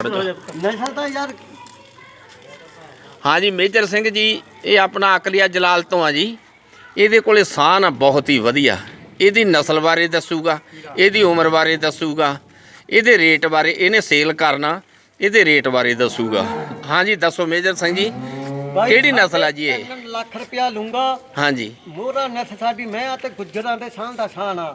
ਨਸ਼ਾ ਤਾਂ ਯਾਰ ਹਾਂਜੀ, ਮੇਜਰ ਸਿੰਘ ਜੀ, ਇਹ ਆਪਣਾ ਅਕਲੀਆ ਜਲਾਲ ਤੋਂ ਆ ਜੀ। ਇਹਦੇ ਕੋਲੇ ਸਾਨ ਆ ਬਹੁਤ ਹੀ ਵਧੀਆ। ਇਹਦੀ ਨਸਲ ਬਾਰੇ ਦੱਸੂਗਾ, ਇਹਦੀ ਉਮਰ ਬਾਰੇ ਦੱਸੂਗਾ, ਇਹਦੇ ਰੇਟ ਬਾਰੇ, ਇਹਨੇ ਸੇਲ ਕਰਨਾ, ਇਹਦੇ ਰੇਟ ਬਾਰੇ ਦੱਸੂਗਾ। ਹਾਂਜੀ, ਦੱਸੋ ਮੇਜਰ ਸਿੰਘ ਜੀ, ਕਿਹੜੀ ਨਸਲ ਆ ਜੀ ਇਹ? ਲੱਖ ਰੁਪਇਆ ਲੂੰਗਾ। ਹਾਂਜੀ। ਮੋਹਰਾ ਨਸ ਸਾਡੀ ਮੈਂ ਆ ਤੇ ਗੁੱਜਰਾਂ ਦੇ ਸ਼ਾਨ ਦਾ ਸ਼ਾਨ ਆ।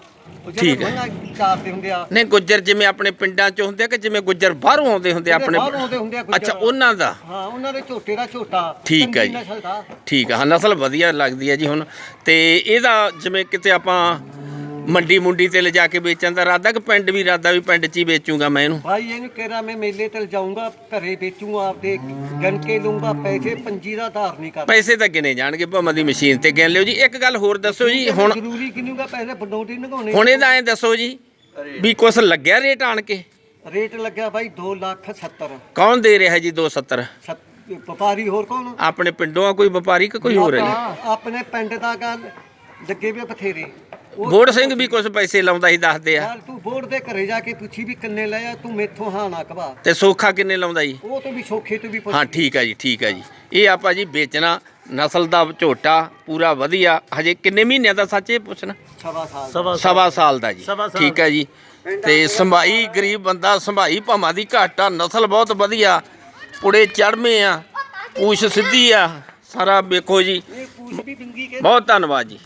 ਠੀਕ ਹੈ। ਮਹਿੰਗਾ ਚਾਰਦੇ ਹੁੰਦੇ ਆ। ਨਹੀਂ ਗੁੱਜਰ ਜਿਵੇਂ ਆਪਣੇ ਪਿੰਡਾਂ 'ਚ ਹੁੰਦੇ ਆ ਕਿ ਜਿਵੇਂ ਗੁੱਜਰ ਬਾਹਰੋਂ ਆਉਂਦੇ ਹੁੰਦੇ ਆ ਜਿਹੜੇ ਆਪਣੇ ਬਾਹਰੋਂ ਆਉਂਦੇ ਹੁੰਦੇ ਆ ਗੁੱਜਰ। ਅੱਛਾ ਉਹਨਾਂ ਦਾ? ਹਾਂ ਉਹਨਾਂ ਦੇ ਝੋਟੇ ਦਾ ਝੋਟਾ। ਠੀਕ ਹੈ ਚੰਗੀ ਜੀ। ਨਸਲ ਦਾ। ਠੀਕ ਆ ਹਾਂ ਨਸਲ ਵਧੀਆ ਲੱਗਦੀ ਹੈ ਜੀ ਹੁਣ। ਤੇ ਇਹਦਾ ਜਿਵੇਂ ਕਿਤੇ ਆਪਾਂ ਮੰਡੀ ਮੁੰਡੀ ਤੇ ਲਿਜਾ ਕੇ ਵੇਚਣ ਦਾ ਇਰਾਦਾ ਕਿ ਪਿੰਡ ਵੀ ਇਰਾਦਾ ਵੀ ਪਿੰਡ 'ਚ ਹੀ ਵੇਚੂਗਾ ਮੈਂ ਇਹਨੂੰ। ਭਾਈ ਇਹਨੂੰ ਕਹਿ ਮੈਂ ਮੇਲੇ ਤੇ ਜਾਊਂਗਾ ਘਰੇ ਵੇਚੂਗਾ ਆਪਦੇ ਗਨ ਕੇ ਲੂੰਗਾ ਪੈਸੇ ਪੰਜੀ ਦਾ ਧਾਰ ਨਹੀਂ ਕਰਦਾ। ਪੈਸੇ ਤਾਂ ਗਿਣੇ ਜਾਣਗੇ ਭਾਵੇਂ ਦੀ ਮਸ਼ੀਨ ਤੇ ਗਿਣ ਲਿਓ ਜੀ। ਇੱਕ ਗੱਲ ਹੋਰ ਦੱਸੋ ਜੀ ਹੁਣ ਜ਼ਰੂਰੀ ਕਿਨੂਗਾ ਪੈਸੇ ਬਡੋਟੀ ਨਗਾਉਣੇ ਹੁਣ ਇਹਦਾ ਐਂ ਦੱਸੋ ਜੀ ਵੀ ਕੁਛ ਲੱਗਿਆ ਰੇਟ ਆਣ ਕੇ? ਰੇਟ ਲੱਗਿਆ ਭਾਈ 2 ਲੱਖ 70 ਕੌਣ ਦੇ ਰਿਹਾ ਜੀ 270 ਸੱਤ- ਵਪਾਰੀ ਹੋਰ ਕੌਣ? ਆਪਣੇ ਪਿੰਡੋਂ ਆ ਕੋਈ ਵਪਾਰੀ ਕਿ ਕੋਈ ਹੋਰ ਹੈ ਜੀ? ਆਪਣੇ ਪਿੰਡ ਦਾ ਗੱਲ ਲੱਗੇ ਵੀ ਬਥੇਰੇ। ਬੋੜ ਸਿੰਘ ਵੀ ਕੁਝ ਪੈਸੇ ਲਾਉਂਦਾ ਸੀ ਦੱਸਦੇ ਆ। ਚੱਲ ਤੂੰ ਬੋਰਡ ਦੇ ਘਰੇ ਜਾ ਕੇ ਪੁੱਛੀ ਵੀ ਕਿੰਨੇ ਲਏ ਆ ਤੂੰ ਮੇਥੋਂ ਹਾਂ ਨਾ ਕਵਾ। ਤੇ ਸੋਖਾ ਕਿੰਨੇ ਲਾਉਂਦਾ ਜੀ? ਉਹ ਤੋਂ ਵੀ ਸੌਖੇ ਤੋਂ ਵੀ ਪੁੱਛ। ਹਾਂ ਠੀਕ ਹੈ ਜੀ ਠੀਕ ਹੈ ਜੀ। ਇਹ ਆਪਾਂ ਜੀ ਵੇਚਣਾ ਨਸਲ ਦਾ ਝੋਟਾ ਪੂਰਾ ਵਧੀਆ। ਹਜੇ ਕਿੰਨੇ ਮਹੀਨਿਆਂ ਦਾ ਸੱਚ ਇਹ ਪੁੱਛਣਾ? ਸਵਾ ਸਾਲ ਸਵਾ ਸਾਲ। ਦਾ ਜੀ। ਸਵਾ ਸਾਲ। ਠੀਕ ਹੈ ਜੀ। ਤੇ ਸੰਭਾਈ ਗਰੀਬ ਬੰਦਾ ਸੰਭਾਈ ਭਾਵਾਂ ਦੀ ਘਾਟ ਆ। ਨਸਲ ਬਹੁਤ ਵਧੀਆ। ਪੁੜੇ ਚੜਮੇ ਆ। ਪੂਛ ਸਿੱਧੀ ਆ। ਸਾਰਾ ਵੇਖੋ ਜੀ। ਇਹ ਪੂਛ ਵੀ ਬਿੰਗੀ ਕੇ ਬਹੁਤ ਧੰਨਵਾਦ ਜੀ।